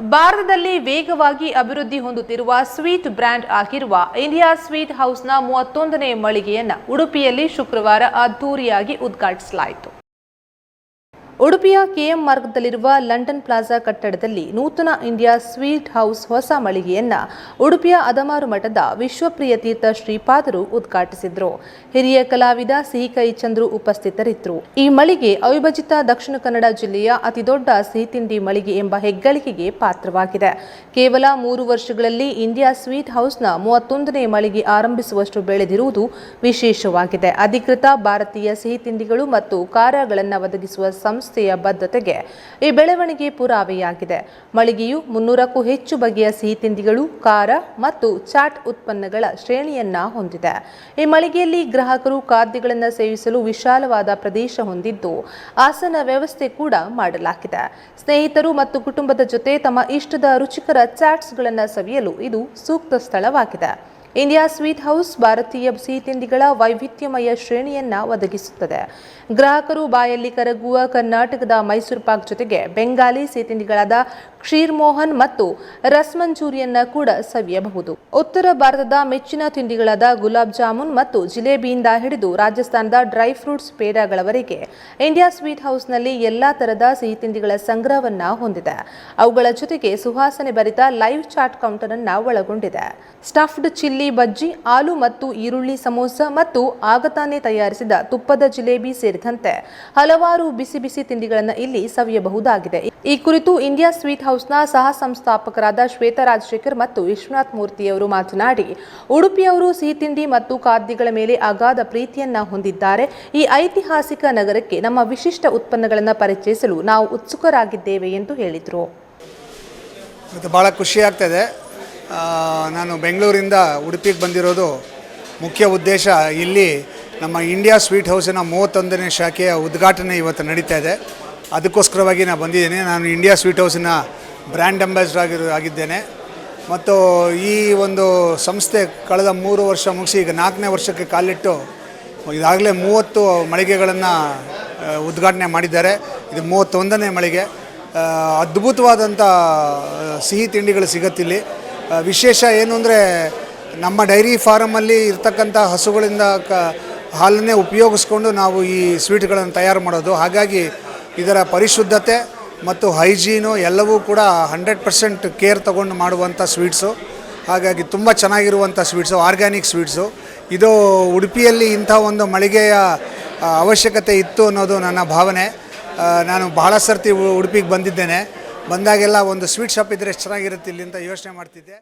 ಭಾರತದಲ್ಲಿ ವೇಗವಾಗಿ ಅಭಿವೃದ್ಧಿ ಹೊಂದುತ್ತಿರುವ ಸ್ವೀಟ್ ಬ್ರ್ಯಾಂಡ್ ಆಗಿರುವ ಇಂಡಿಯಾ ಸ್ವೀಟ್ ಹೌಸ್ನ ಮೂವತ್ತೊಂದನೇ ಮಳಿಗೆಯನ್ನು ಉಡುಪಿಯಲ್ಲಿ ಶುಕ್ರವಾರ ಅದ್ದೂರಿಯಾಗಿ ಉದ್ಘಾಟಿಸಲಾಯಿತು. ಉಡುಪಿಯ ಕೆಎಂ ಮಾರ್ಗದಲ್ಲಿರುವ ಲಂಡನ್ ಪ್ಲಾಜಾ ಕಟ್ಟಡದಲ್ಲಿ ನೂತನ ಇಂಡಿಯಾ ಸ್ವೀಟ್ ಹೌಸ್ ಹೊಸ ಮಳಿಗೆಯನ್ನ ಉಡುಪಿಯ ಅದಮಾರು ಮಠದ ವಿಶ್ವಪ್ರಿಯ ತೀರ್ಥ ಶ್ರೀಪಾದರು ಉದ್ಘಾಟಿಸಿದ್ರು. ಹಿರಿಯ ಕಲಾವಿದ ಸಿಹಿಕೈ ಚಂದ್ರು ಉಪಸ್ಥಿತರಿದ್ದರು ಈ ಮಳಿಗೆ ಅವಿಭಜಿತ ದಕ್ಷಿಣ ಕನ್ನಡ ಜಿಲ್ಲೆಯ ಅತಿದೊಡ್ಡ ಸಿಹಿತಿಂಡಿ ಮಳಿಗೆ ಎಂಬ ಹೆಗ್ಗಳಿಕೆಗೆ ಪಾತ್ರವಾಗಿದೆ. ಕೇವಲ ಮೂರು ವರ್ಷಗಳಲ್ಲಿ ಇಂಡಿಯಾ ಸ್ವೀಟ್ ಹೌಸ್ನ ಮೂವತ್ತೊಂದನೇ ಮಳಿಗೆ ಆರಂಭಿಸುವಷ್ಟು ಬೆಳೆದಿರುವುದು ವಿಶೇಷವಾಗಿದೆ. ಅಧಿಕೃತ ಭಾರತೀಯ ಸಿಹಿ ತಿಂಡಿಗಳು ಮತ್ತು ಕಾರ್ಯಗಳನ್ನು ಒದಗಿಸುವ ಸಂಸ್ಥೆಯ ಬದ್ಧತೆಗೆ ಈ ಬೆಳವಣಿಗೆ ಪುರಾವೆಯಾಗಿದೆ. ಮಳಿಗೆಯು ಮುನ್ನೂರಕ್ಕೂ ಹೆಚ್ಚು ಬಗೆಯ ಸಿಹಿ ತಿಂಡಿಗಳು, ಖಾರ ಮತ್ತು ಚಾಟ್ ಉತ್ಪನ್ನಗಳ ಶ್ರೇಣಿಯನ್ನ ಹೊಂದಿದೆ. ಈ ಮಳಿಗೆಯಲ್ಲಿ ಗ್ರಾಹಕರು ಖಾದ್ಯಗಳನ್ನು ಸೇವಿಸಲು ವಿಶಾಲವಾದ ಪ್ರದೇಶ ಹೊಂದಿದ್ದು, ಆಸನ ವ್ಯವಸ್ಥೆ ಕೂಡ ಮಾಡಲಾಗಿದೆ. ಸ್ನೇಹಿತರು ಮತ್ತು ಕುಟುಂಬದ ಜೊತೆ ತಮ್ಮ ಇಷ್ಟದ ರುಚಿಕರ ಚಾಟ್ಸ್ಗಳನ್ನು ಸವಿಯಲು ಇದು ಸೂಕ್ತ ಸ್ಥಳವಾಗಿದೆ. ಇಂಡಿಯಾ ಸ್ವೀಟ್ ಹೌಸ್ ಭಾರತೀಯ ಸಿಹಿ ತಿಂಡಿಗಳ ವೈವಿಧ್ಯಮಯ ಶ್ರೇಣಿಯನ್ನ ಒದಗಿಸುತ್ತದೆ. ಗ್ರಾಹಕರು ಬಾಯಲ್ಲಿ ಕರಗುವ ಕರ್ನಾಟಕದ ಮೈಸೂರು ಪಾಕ್ ಜೊತೆಗೆ ಬೆಂಗಾಲಿ ಸಿಹಿ ತಿಂಡಿಗಳಾದ ಕ್ಷೀರ್ ಮೋಹನ್ ಮತ್ತು ರಸ್ಮಂಚೂರಿಯನ್ನ ಕೂಡ ಸವಿಯಬಹುದು. ಉತ್ತರ ಭಾರತದ ಮೆಚ್ಚಿನ ತಿಂಡಿಗಳಾದ ಗುಲಾಬ್ ಜಾಮೂನ್ ಮತ್ತು ಜಿಲೇಬಿಯಿಂದ ಹಿಡಿದು ರಾಜಸ್ಥಾನದ ಡ್ರೈ ಫ್ರೂಟ್ಸ್ ಪೇಡಾಗಳವರೆಗೆ ಇಂಡಿಯಾ ಸ್ವೀಟ್ ಹೌಸ್ನಲ್ಲಿ ಎಲ್ಲಾ ತರಹದ ಸಿಹಿ ತಿಂಡಿಗಳ ಸಂಗ್ರಹವನ್ನ ಹೊಂದಿದೆ. ಅವುಗಳ ಜೊತೆಗೆ ಸುವಾಸನೆ ಭರಿತ ಲೈವ್ ಚಾಟ್ ಕೌಂಟರ್ ಅನ್ನ ಒಳಗೊಂಡಿದೆ. ಸ್ಟಫ್ಡ್ ಚಿಲ್ಲಿ ಬಜ್ಜಿ, ಆಲೂ ಮತ್ತು ಈರುಳ್ಳಿ ಸಮೋಸ ಮತ್ತು ಆಗತಾನೆ ತಯಾರಿಸಿದ ತುಪ್ಪದ ಜಿಲೇಬಿ ಸೇರಿದಂತೆ ಹಲವಾರು ಬಿಸಿ ಬಿಸಿ ತಿಂಡಿಗಳನ್ನು ಇಲ್ಲಿ ಸವಿಯಬಹುದಾಗಿದೆ. ಈ ಕುರಿತು ಇಂಡಿಯಾ ಸ್ವೀಟ್ ಹೌಸ್ನ ಸಹ ಸಂಸ್ಥಾಪಕರಾದ ಶ್ವೇತ ರಾಜಶೇಖರ್ ಮತ್ತು ವಿಶ್ವನಾಥ್ ಮೂರ್ತಿಯವರು ಮಾತನಾಡಿ, ಉಡುಪಿಯವರು ಸಿಹಿ ತಿಂಡಿ ಮತ್ತು ಖಾದ್ಯಗಳ ಮೇಲೆ ಅಗಾಧ ಪ್ರೀತಿಯನ್ನ ಹೊಂದಿದ್ದಾರೆ. ಈ ಐತಿಹಾಸಿಕ ನಗರಕ್ಕೆ ನಮ್ಮ ವಿಶಿಷ್ಟ ಉತ್ಪನ್ನಗಳನ್ನು ಪರಿಚಯಿಸಲು ನಾವು ಉತ್ಸುಕರಾಗಿದ್ದೇವೆ ಎಂದು ಹೇಳಿದರು. ಮತ್ತು ಭಾಳ ಖುಷಿಯಾಗ್ತದೆ ನಾನು ಬೆಂಗಳೂರಿಂದ ಉಡುಪಿಗೆ ಬಂದಿರೋದು ಮುಖ್ಯ ಉದ್ದೇಶ ಇಲ್ಲಿ ನಮ್ಮ ಇಂಡಿಯಾ ಸ್ವೀಟ್ ಹೌಸಿನ ಮೂವತ್ತೊಂದನೇ ಶಾಖೆಯ ಉದ್ಘಾಟನೆ ಇವತ್ತು ನಡೀತಾ ಇದೆ. ಅದಕ್ಕೋಸ್ಕರವಾಗಿ ನಾನು ಬಂದಿದ್ದೇನೆ. ನಾನು ಇಂಡಿಯಾ ಸ್ವೀಟ್ ಹೌಸಿನ ಬ್ರ್ಯಾಂಡ್ ಅಂಬಾಸಿಡರ್ ಆಗಿರೋ, ಆಗಿದ್ದೇನೆ. ಮತ್ತು ಈ ಒಂದು ಸಂಸ್ಥೆ ಕಳೆದ ಮೂರು ವರ್ಷ ಮುಗಿಸಿ ಈಗ ನಾಲ್ಕನೇ ವರ್ಷಕ್ಕೆ ಕಾಲಿಟ್ಟು ಇದಾಗಲೇ ಮೂವತ್ತು ಮಳಿಗೆಗಳನ್ನು ಉದ್ಘಾಟನೆ ಮಾಡಿದ್ದಾರೆ. ಇದು ಮೂವತ್ತೊಂದನೇ ಮಳಿಗೆ. ಅದ್ಭುತವಾದಂಥ ಸಿಹಿ ತಿಂಡಿಗಳು ಸಿಗತ್ತಿಲ್ಲಿ ವಿಶೇಷ ಏನು ಅಂದರೆ ನಮ್ಮ ಡೈರಿ ಫಾರಮಲ್ಲಿ ಇರ್ತಕ್ಕಂಥ ಹಸುಗಳಿಂದ ಕ ಹಾಲನ್ನೇ ಉಪಯೋಗಿಸ್ಕೊಂಡು ನಾವು ಈ ಸ್ವೀಟ್ಗಳನ್ನು ತಯಾರು ಮಾಡೋದು. ಹಾಗಾಗಿ ಇದರ ಪರಿಶುದ್ಧತೆ ಮತ್ತು ಹೈಜೀನು ಎಲ್ಲವೂ ಕೂಡ ಹಂಡ್ರೆಡ್ ಪರ್ಸೆಂಟ್ ಕೇರ್ ತಗೊಂಡು ಮಾಡುವಂಥ ಸ್ವೀಟ್ಸು. ಹಾಗಾಗಿ ತುಂಬ ಚೆನ್ನಾಗಿರುವಂಥ ಸ್ವೀಟ್ಸು, ಆರ್ಗ್ಯಾನಿಕ್ ಸ್ವೀಟ್ಸು. ಇದು ಉಡುಪಿಯಲ್ಲಿ ಇಂಥ ಒಂದು ಮಳಿಗೆಯ ಅವಶ್ಯಕತೆ ಇತ್ತು ಅನ್ನೋದು ನನ್ನ ಭಾವನೆ. ನಾನು ಬಹಳ ಸರ್ತಿ ಉಡುಪಿಗೆ ಬಂದಿದ್ದೇನೆ. ಬಂದಾಗೆಲ್ಲ ಒಂದು ಸ್ವೀಟ್ ಶಾಪ್ ಇದ್ದರೆ ಎಷ್ಟು ಚೆನ್ನಾಗಿರುತ್ತೆ ಇಲ್ಲಿ ಅಂತ ಯೋಚನೆ ಮಾಡ್ತಿದ್ದೆ.